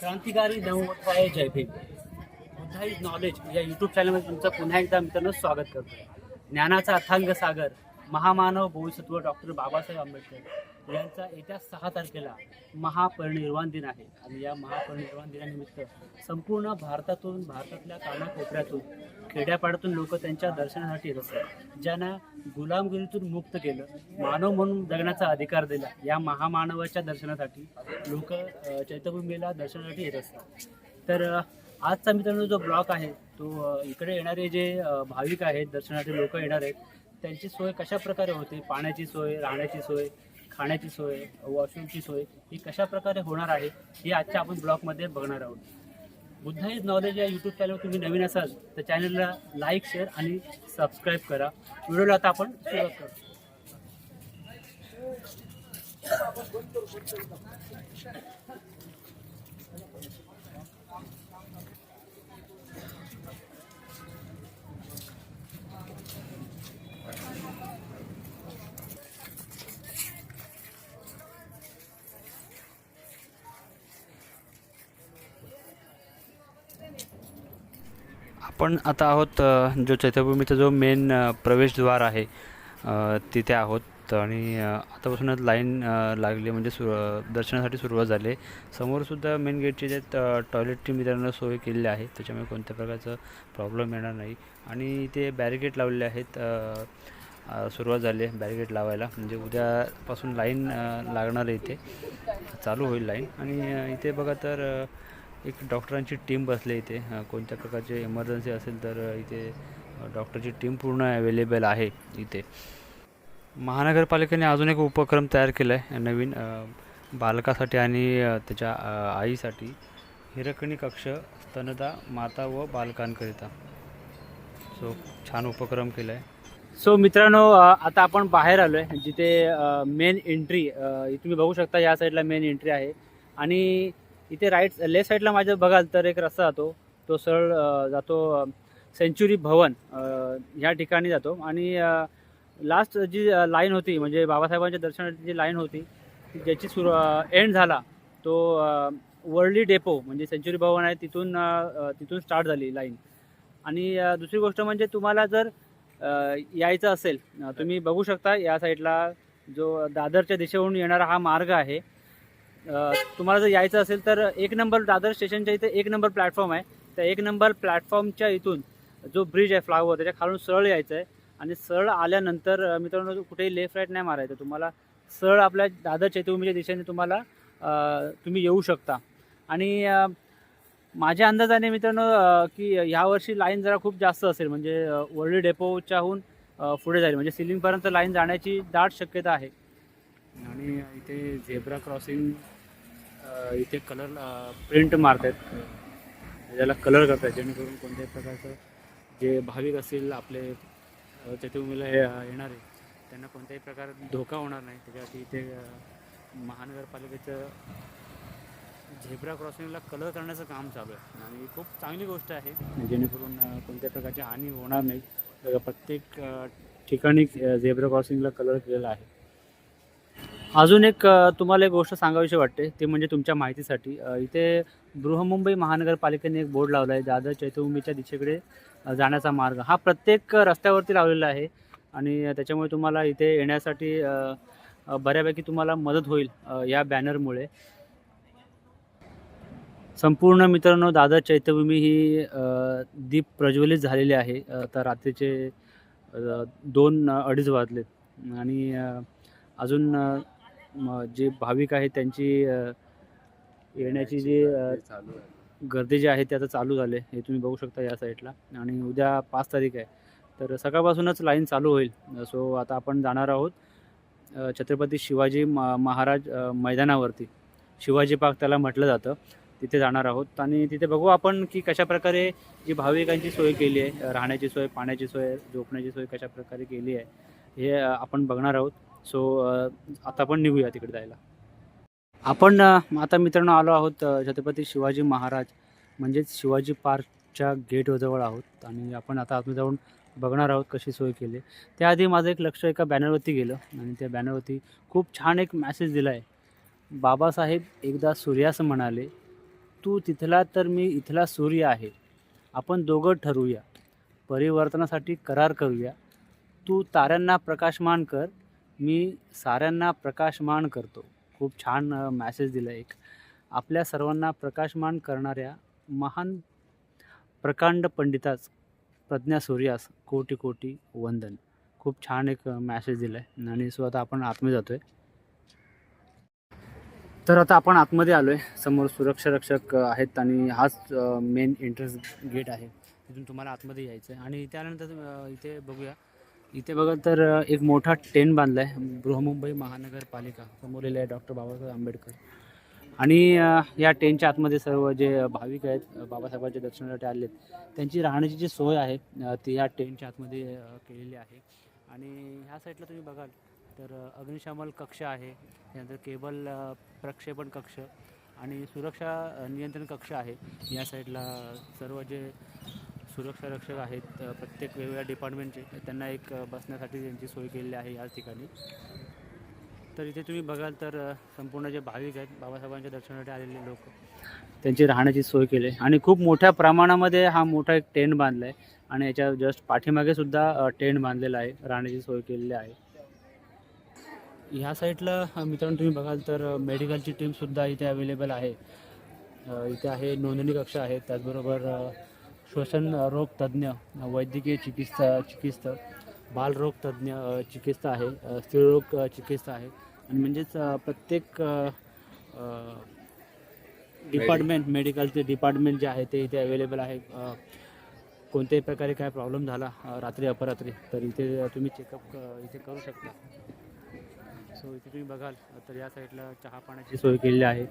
क्रांतिकारी नवोत्थाय जय भीम बुद्धा इज नॉलेज. या यूट्यूब चॅनलमध्ये तुमचं पुन्हा एकदा मित्रांनो स्वागत करतो ज्ञानाचा अथांग सागर महामानव भविष्यत्व डॉक्टर बाबासाहेब आंबेडकर. यांचा येत्या सहा तारखेला महापरिनिर्वाण दिन आहे. आणि या महापरिनिर्वाण दिनानिमित्त संपूर्ण भारतातून भारतातल्या कानाकोपऱ्यातून खेड्यापाड्यातून लोक त्यांच्या दर्शनासाठी येत असतात ज्यांना गुलामगिरीतून मुक्त केलं मानव म्हणून जगण्याचा अधिकार दिला या महामानवाच्या दर्शनासाठी लोक चैत्यभूमीला दर्शनासाठी येत असतात तर आजचा मित्रांनो जो ब्लॉक आहे तो इकडे येणारे जे भाविक आहेत दर्शनासाठी लोक येणार आहेत त्यांची सोय कशा प्रकारे होते? पाण्याची सोय राहण्याची सोय खाण्याची सोय वॉशरूमची सोय ही कशा प्रकारे होणार आहे हे आजच्या आपण ब्लॉगमध्ये बघणार आहोत. बुद्धा इज नॉलेज या यूट्यूब चॅनलवर तुम्ही नवीन असाल तर चॅनलला लाईक शेअर आणि सबस्क्राईब करा. व्हिडिओला आता आपण सुरुवात करू. आपण आता आहोत जो चैत्यभूमीचा जो मेन प्रवेशद्वार आहे तिथे आहोत. आणि आतापासूनच लाईन लागली म्हणजे सु दर्शनासाठी सुरुवात झाली. समोरसुद्धा मेन गेटचे जे टॉयलेटची मित्रांनो सोय केलेली आहे. त्याच्यामुळे कोणत्या प्रकारचं प्रॉब्लेम येणार नाही. आणि इथे बॅरिकेड लावलेले आहेत सुरुवात झाली आहे बॅरिकेड लावायला. म्हणजे उद्यापासून लाईन लागणार आहे इथे. चालू होईल लाईन. आणि इथे बघा तर एक डॉक्टरांची टीम बसली आहे इथे. कोणत्या प्रकारची इमर्जन्सी असेल तर इथे डॉक्टरची टीम पूर्ण अवेलेबल आहे इथे. महानगरपालिकेने अजून एक उपक्रम तयार केला आहे नवीन बालकासाठी आणि त्याच्या आईसाठी. हिरकणी कक्ष स्तनदा माता व बालकांकरिता. सो छान उपक्रम केला आहे सो मित्रांनो आता आपण बाहेर आलो आहे जिथे मेन एंट्री तुम्ही बघू शकता या साईडला मेन एंट्री आहे. आणि इथे राईट लेफ्ट साईडला माझं बघाल तर एक रस्ता जातो. तो सरळ जातो सेंच्युरी भवन ह्या ठिकाणी जातो. आणि लास्ट जी लाईन होती म्हणजे बाबासाहेबांच्या दर्शनाची जी लाईन होती ज्याची सुरू एंड झाला तो वर्ली डेपो म्हणजे सेंच्युरी भवन आहे तिथून तिथून स्टार्ट झाली लाईन आणि दुसरी गोष्ट म्हणजे तुम्हाला जर यायचं असेल तुम्ही बघू शकता या साईडला जो दादरच्या दिशेहून येणारा हा मार्ग आहे तुम्हाला जर यायचं असेल तर एक नंबर दादर स्टेशनच्या इथे एक नंबर प्लॅटफॉर्म आहे. त्या एक नंबर प्लॅटफॉर्मच्या इथून जो ब्रिज आहे फ्लावर त्याच्या खालून सरळ यायचं आहे आणि सरळ आल्यानंतर मित्रांनो कुठेही लेफ्ट राईट नाही मारायचं. तुम्हाला सरळ आपल्या दादर चैत्यभूमीच्या दिशेने तुम्हाला तुम्ही येऊ शकता. आणि माझ्या अंदाजाने मित्रांनो की ह्यावर्षी लाईन जरा खूप जास्त असेल. म्हणजे वर्ली डेपोच्याहून पुढे जाईल. म्हणजे सिलिंगपर्यंत लाईन जाण्याची दाट शक्यता आहे. आणि इथे झेब्रा क्रॉसिंग इथे कलर प्रिंट मारतात त्याला कलर करतात जेणेकरून कोणत्याही प्रकारचं जे भाविक असतील आपले अ, चैत्यभूमीला हे- येणारे त्यांना कोणत्याही प्रकार धोका होणार नाही. त्याच्यासाठी इथे महानगरपालिकेचं झेब्रा क्रॉसिंगला कलर करण्याचं काम चालू आहे. आणि खूप चांगली गोष्ट आहे. जेणेकरून कोणत्याही कोणत्या प्रकारची हानी होणार नाही. प्रत्येक ठिकाणी झेब्रा क्रॉसिंगला कलर केलेला आहे. अजून एक तुम्हाला एक गोष्ट सांगावीशी वाटते ते म्हणजे तुमच्या माहितीसाठी. इथे बृहमुंबई महानगरपालिकेने एक बोर्ड लावला आहे दादर चैत्यभूमीच्या दिशेकडे जाण्याचा मार्ग. हा प्रत्येक रस्त्यावरती लावलेला आहे आणि त्याच्यामुळे तुम्हाला इथे येण्यासाठी बऱ्यापैकी तुम्हाला मदत होईल या बॅनरमुळे. संपूर्ण मित्रांनो दादर चैत्यभूमी ही दीप प्रज्वलित झालेली आहे. तर रात्रीचे दोन अडीच वाजले आणि अजून जे भाविक आहेत त्यांची येण्याची जी गर्दी जी आहे ते आता चालू झाले हे तुम्ही बघू शकता या साईडला. आणि उद्या पाच तारीख आहे. तर सकाळपासूनच लाईन चालू होईल. सो आता आपण जाणार आहोत छत्रपती शिवाजी मा महाराज मैदानावरती. शिवाजी पार्क त्याला म्हटलं जातं. तिथे जाणार आहोत. आणि तिथे बघू आपण की कशा प्रकारे जी भाविकांची सोय केली आहे राहण्याची सोय पाण्याची सोय झोपण्याची सोय कशा प्रकारे केली आहे हे आपण बघणार आहोत. सो आता आपण निघूया तिकडे जायला. आपण आता मित्रांनो आलो आहोत छत्रपती शिवाजी महाराज. म्हणजेच शिवाजी पार्कच्या गेटजवळ आहोत. आणि आपण आता आतमध्ये जाऊन बघणार आहोत कशी सोय केली. त्याआधी माझं एक लक्ष एका बॅनरवरती गेलं. आणि त्या बॅनरवरती खूप छान एक मॅसेज दिला आहे बाबासाहेब एकदा सूर्यास म्हणाले तू तिथला तर मी इथला सूर्य आहे. आपण दोघं ठरवूया परिवर्तनासाठी करार करूया. तू ताऱ्यांना प्रकाशमान कर. मी साऱ्यांना प्रकाशमान करतो. खूप छान मॅसेज दिला एक. आपल्या सर्वांना प्रकाशमान करणाऱ्या महान प्रकांड पंडिताच प्रज्ञा सूर्यास कोटी कोटी वंदन. खूप छान एक मॅसेज दिला आहे आणि सो आता आपण आतमध्ये जातो आहे तर आता आपण आतमध्ये आलो आहे समोर सुरक्षा रक्षक आहेत आणि हाच मेन एंट्रन्स गेट आहे. तिथून तुम्हाला आतमध्ये यायचं आहे आणि त्यानंतर इथे बघूया. इथे बघा तर एक मोठा टेंट बांधला आहे बृहमुंबई महानगरपालिका. समोर आहे डॉक्टर बाबासाहेब आंबेडकर. आणि या टेंटच्या आतमध्ये सर्व जे भाविक आहेत बाबासाहेबांच्या दर्शनासाठी आले आहेत त्यांची राहण्याची जी सोय आहे ती या टेंटच्या आतमध्ये केलेली आहे. आणि ह्या साईडला तुम्ही बघाल तर अ, कक्ष आहे त्यानंतर केबल प्रक्षेपण कक्ष आणि सुरक्षा नियंत्रण कक्ष आहे. या साईडला सर्व जे सुरक्षा रक्षक आहेत प्रत्येक वेगवेगळ्या डिपार्टमेंटचे त्यांना एक बसण्यासाठी त्यांची सोय केलेली आहे या ठिकाणी. तर इथे तुम्ही बघाल तर संपूर्ण जे भाविक आहेत बाबासाहेबांच्या दर्शनासाठी आलेले लोक त्यांची राहण्याची सोय केली. आहे आणि खूप मोठ्या प्रमाणामध्ये हा मोठा एक टेंट बांधला आहे आणि याच्या जस्ट पाठीमागे सुद्धा टेंट बांधलेला आहे राहण्याची सोय केलेली आहे. ह्या साईडला मित्रांनो तुम्ही बघाल तर मेडिकलची टीमसुद्धा इथे अवेलेबल आहे. इथे आहे नोंदणी कक्ष आहे त्याचबरोबर श्वसन रोग तज्ज्ञ वैद्यकीय चिकित्सा चिकित्सक बालरोग तज्ज्ञ चिकित्सा आहे स्त्रीरोग चिकित्सा आहे. आणि म्हणजेच प्रत्येक डिपार्टमेंट मेडिकलचे डिपार्टमेंट जे आहे ते इथे अवेलेबल आहे. कोणत्याही प्रकारे काय प्रॉब्लेम झाला रात्री अपरात्री तर इथे तुम्ही चेकअप इथे करू शकता. सो इथे तुम्ही बघाल तर या साईडला चहा पाण्याची सोय केलेली आहे.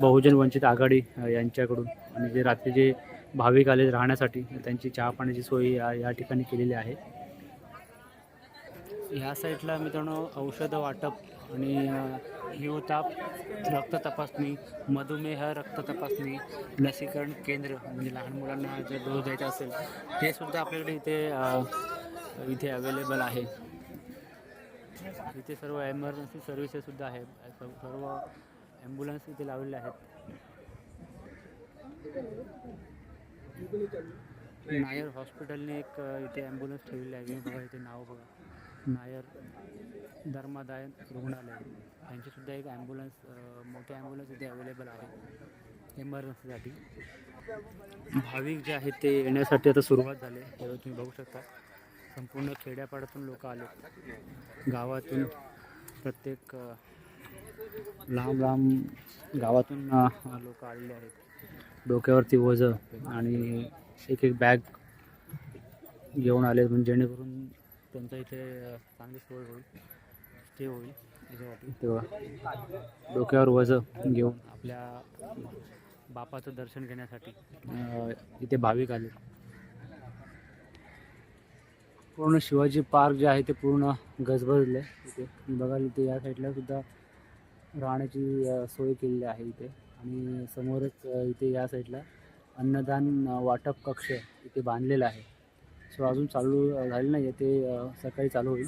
बहुजन वंचित आघाडी यांच्याकडून. आणि जे रात्री जे भाविक आले राहण्यासाठी त्यांची चहा पाण्याची सोय या या ठिकाणी केलेली आहे. ह्या साईडला मित्रांनो औषध वाटप आणि हिवताप रक्त तपासणी मधुमेह रक्त तपासणी लसीकरण केंद्र म्हणजे लहान मुलांना जर डोस द्यायचा असेल ते सुद्धा आपल्याकडे इथे इथे अवेलेबल आहे. इथे सर्व एमर्जन्सी सर्व्हिसेससुद्धा आहेत आहे. सर्व सर्व ॲम्ब्युलन्स इथे लावलेले आहेत. नायर हॉस्पिटलने एक इथे ॲम्ब्युलन्स ठेवलेली आहे. तुम्ही बघा इथे नाव बघा. नायर धर्मादाय रुग्णालय. यांचीसुद्धा एक ॲम्ब्युलन्स मोठी ॲम्ब्युलन्स इथे अवेलेबल आहे. इमर्जन्सीसाठी. भाविक जे आहेत ते येण्यासाठी आता सुरुवात झाली आहे. तुम्ही बघू शकता. संपूर्ण खेड्यापाड्यातून लोक आले. गावातून प्रत्येक लांब लांब गावातून लोक आलेले आहेत. डोक्यावरती वजं आणि एक एक बॅग घेऊन आले म्हणजे जेणेकरून त्यांचा इथे चांगली सोय होईल स्टे होईल तेव्हा डोक्यावर वजं घेऊन आपल्या बापाचं दर्शन घेण्यासाठी. इथे भाविक आले. पूर्ण शिवाजी पार्क जे आहे ते पूर्ण गजबजलं. इथे बघाल इथे या साईडला सुद्धा राहण्याची सोय केलेली आहे इथे. आणि समोरच इथे या साईडला अन्नदान वाटप कक्ष इथे बांधलेला आहे. सो अजून चालू झालेलं झाले नाही आहे ते सकाळी चालू होईल.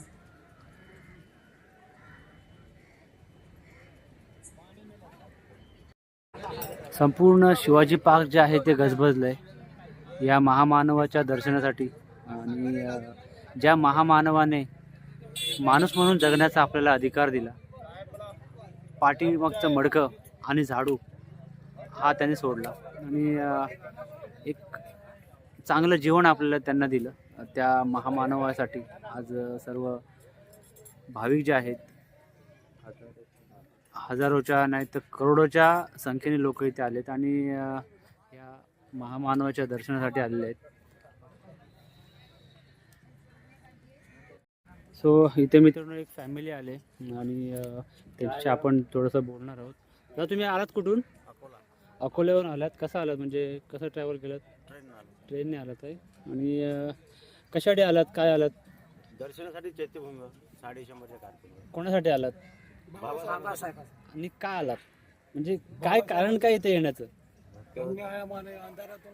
संपूर्ण शिवाजी पार्क जे आहे ते गजबजलं आहे या महामानवाच्या दर्शनासाठी. आणि ज्या महामानवाने माणूस म्हणून जगण्याचा आपल्याला अधिकार दिला पाठीमागचं मडकं आणि झाडू हा त्याने सोडला. आणि एक चांगलं जीवन आपल्याला त्यांना दिलं. त्या महामानवासाठी आज सर्व भाविक जे आहेत हजारोच्या नाही तर करोडोच्या संख्येने लोक इथे आलेत आणि या महामानवाच्या दर्शनासाठी आलेले आहेत. सो इथे मित्रांनो एक फॅमिली आले आणि त्यांच्याशी आपण थोडंसं बोलणार आहोत. तर तुम्ही आलात कुठून? अकोल्यावरून आलात? कसं आलात? म्हणजे कसं ट्रॅव्हल केलं ट्रेनने आलात आहे आणि अ, कशासाठी आलात? काय आलात? दर्शनासाठी चैत्यभूमी साडेशंभरच्या कारखान्यात कोणासाठी आलात? आणि का आलात? म्हणजे काय कारण काय इथे येण्याचं? पुण्यामाने अंधारातून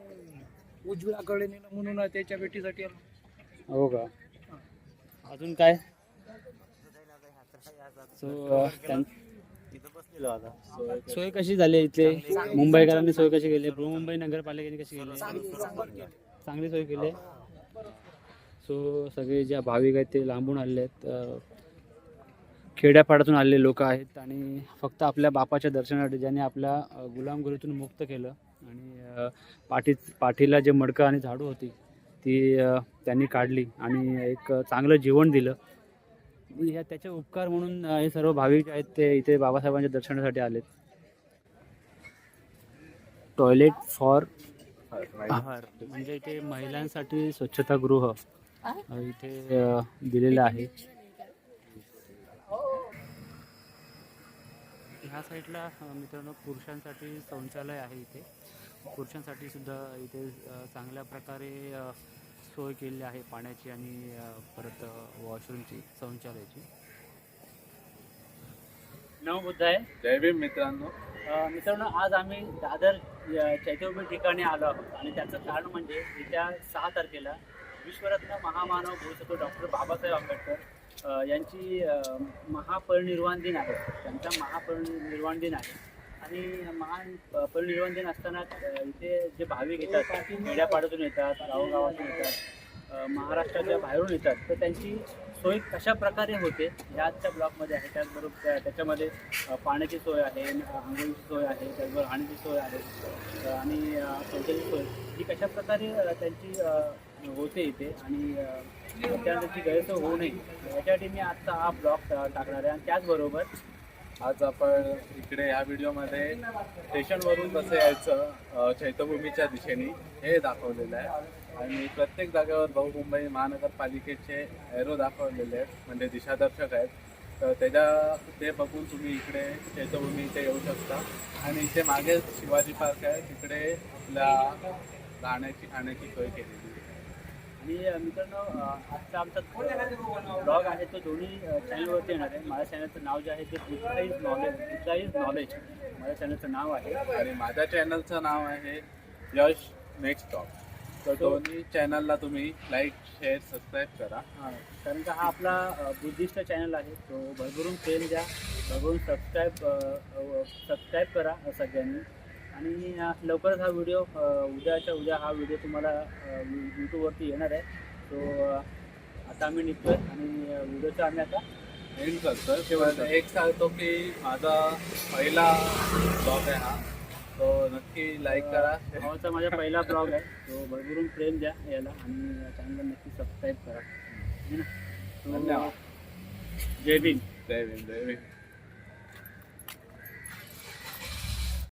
नेलं म्हणून त्याच्या भेटीसाठी आलो. हो का? अजून काय? सो आता सोय कशी झाली इथे? मुंबईकरांनी सोय कशी केली मुंबई नगरपालिकेने कशी केली चांगली सोय केली सो सगळे ज्या भाविक आहेत ते लांबून आलेले आहेत. खेड्यापाड्यातून आलेले लोक आहेत आणि फक्त आपल्या बापाच्या दर्शनासाठी ज्याने आपल्या गुलामगुरीतून गुलामगिरीतून मुक्त केलं आणि पाठी पाठीला जे मडकं आणि झाडू होती ती त्यांनी काढली आणि एक चांगलं जीवन दिलं. ह्या त्याचे उपकार म्हणून हे सर्व भाविक जे आहेत ते इथे बाबासाहेबांच्या दर्शनासाठी आलेत. टॉयलेट फॉर आहार. म्हणजे इथे महिलांसाठी स्वच्छतागृह इथे दिलेलं आहे. ह्या साईडला मित्रांनो पुरुषांसाठी शौचालय आहे इथे. पुरुषांसाठी सुद्धा इथे चांगल्या प्रकारे सोय केलेली आहे पाण्याची आणि अं, परत वॉशरूमची शौचालयाची. नव बुद्ध आहे. जय भीम मित्रांनो. अ, मित्रांनो आज आम्ही दादर या चैत्यभूमी ठिकाणी आलो आहोत. आणि त्याचं कारण म्हणजे येत्या सहा तारखेला विश्वरत्न महामानव भूषतो डॉक्टर बाबासाहेब आंबेडकर अ, यांची अ, महापरिनिर्वाण दिन आहे. त्यांचा महापरिनिर्वाण दिन आहे. आणि महान प- दिन असताना इथे जे भाविक येतात खेड्यापाड्यातून येतात गावोगावातून येतात महाराष्ट्राच्या बाहेरून येतात तर त्यांची सोय कशा प्रकारे होते ह्या आजच्या ब्लॉकमध्ये आहे. त्याचबरोबर त्या- त्याच्यामध्ये पाण्याची सोय आहे आंघोळीची सोय आहे त्याचबरोबर राहण्याची सोय आहे आणि शौचाची सोय. ही कशा प्रकारे त्यांची होते इथे आणि अ, त्याची गैरसोय होऊ नये याच्यासाठी मी आजचा हा ब्लॉग टाकणार आहे. आणि त्याचबरोबर आज आपण इकडे या व्हिडिओमध्ये स्टेशनवरून कसं यायचं चैत्यभूमीच्या दिशेने हे दाखवलेलं आहे. आणि प्रत्येक जागेवर बहुमुंबई मुंबई महानगरपालिकेचे एरो दाखवलेले आहेत म्हणजे दिशादर्शक आहेत. तर त्याच्या ते बघून तुम्ही इकडे चैत्यभूमी इथे येऊ शकता. आणि इथे मागे शिवाजी पार्क आहे तिकडे आपल्या राहण्याची खाण्याची सोय केली अ, मित्रांनो आजचा आमचा ब्लॉग आहे तो दोन्ही चॅनलवरती येणार आहे. माझ्या चॅनलचं नाव जे आहे ते इज नॉलेज इज नॉलेज माझ्या चॅनलचं नाव आहे. आणि माझ्या चॅनलचं नाव आहे यश नेक्स्ट टॉप तर दोन्ही चॅनलला तुम्ही लाईक शेअर सबस्क्राईब करा. हा, कारण का हा आपला बुद्धिस्ट चॅनल आहे. तो भरभरून प्रेम द्या. भरभरून सबस्क्राईब सबस्क्राईब करा सगळ्यांनी. आणि लवकरच हा व्हिडिओ उद्याच्या उद्या हा व्हिडिओ तुम्हाला यूट्यूबवरती येणार आहे. सो आता आम्ही निघतोय आणि अ, व्हिडिओचा आम्ही आता एंड करतो शेवट एक सांगतो की माझा पहिला ब्लॉग आहे हा. तो नक्की लाईक करा. भावाचा माझा पहिला ब्लॉग आहे. तो भरभरून प्रेम द्या याला आणि चॅनलला नक्की सबस्क्राईब करा. धन्यवाद. जय भीम. जय भीम जय भीम.